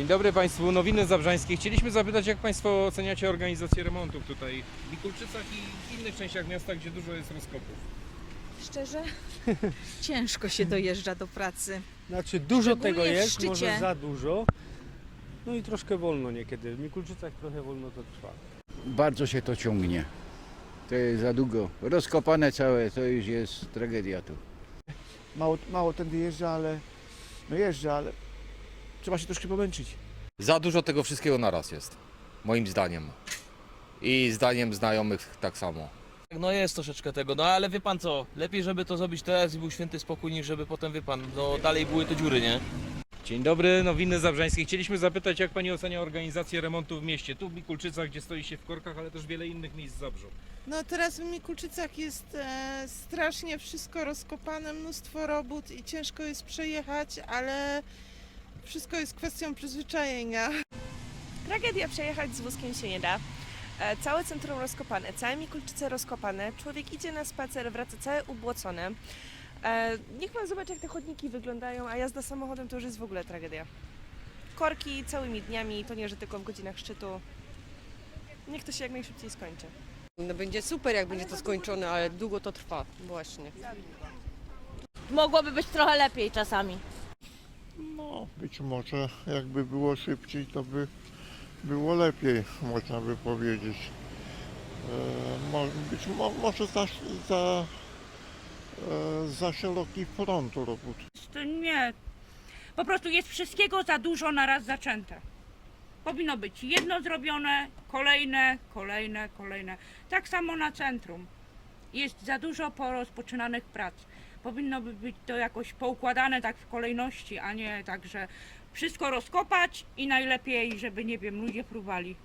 Dzień dobry Państwu, Nowiny Zabrzańskie. Chcieliśmy zapytać, jak Państwo oceniacie organizację remontów tutaj w Mikulczycach i w innych częściach miasta, gdzie dużo jest rozkopów. Szczerze? Ciężko się dojeżdża do pracy. Znaczy dużo Szczególnie tego w jest, szczycie. może za dużo. No i troszkę wolno niekiedy. W Mikulczycach trochę wolno to trwa. Bardzo się to ciągnie. To jest za długo. Rozkopane całe, to już jest tragedia tu. mało, mało tędy jeżdża, ale no jeżdża, ale trzeba się troszkę pomęczyć. Za dużo tego wszystkiego naraz jest, moim zdaniem. I zdaniem znajomych tak samo. No jest troszeczkę tego, no ale wie pan co, lepiej żeby to zrobić teraz i był święty spokój, niż żeby potem, wie pan, no dalej były te dziury, nie? Dzień dobry, Nowiny Zabrzańskie. Chcieliśmy zapytać, jak Pani ocenia organizację remontu w mieście, tu w Mikulczycach, gdzie stoi się w korkach, ale też wiele innych miejsc w Zabrzu. No teraz w Mikulczycach jest e, strasznie wszystko rozkopane, mnóstwo robót i ciężko jest przejechać, ale wszystko jest kwestią przyzwyczajenia. Tragedia przejechać z wózkiem się nie da. E, Całe centrum rozkopane, całe Mikulczyce rozkopane. Człowiek idzie na spacer, wraca całe ubłocone. E, Niech pan zobaczy, jak te chodniki wyglądają, a jazda samochodem to już jest w ogóle tragedia. Korki całymi dniami, to nie, że tylko w godzinach szczytu. Niech to się jak najszybciej skończy. No będzie super, jak będzie to skończone, ale długo to trwa, właśnie. Mogłoby być trochę lepiej czasami. No, być może jakby było szybciej, to by było lepiej, można by powiedzieć. E, być mo, może za, za, e, za szeroki front robót. To nie. Po prostu jest wszystkiego za dużo na raz zaczęte. Powinno być jedno zrobione, kolejne, kolejne, kolejne. Tak samo na centrum. Jest za dużo porozpoczynanych prac. Powinno by być to jakoś poukładane tak w kolejności, a nie tak, że wszystko rozkopać i najlepiej, żeby nie wiem, ludzie próbowali.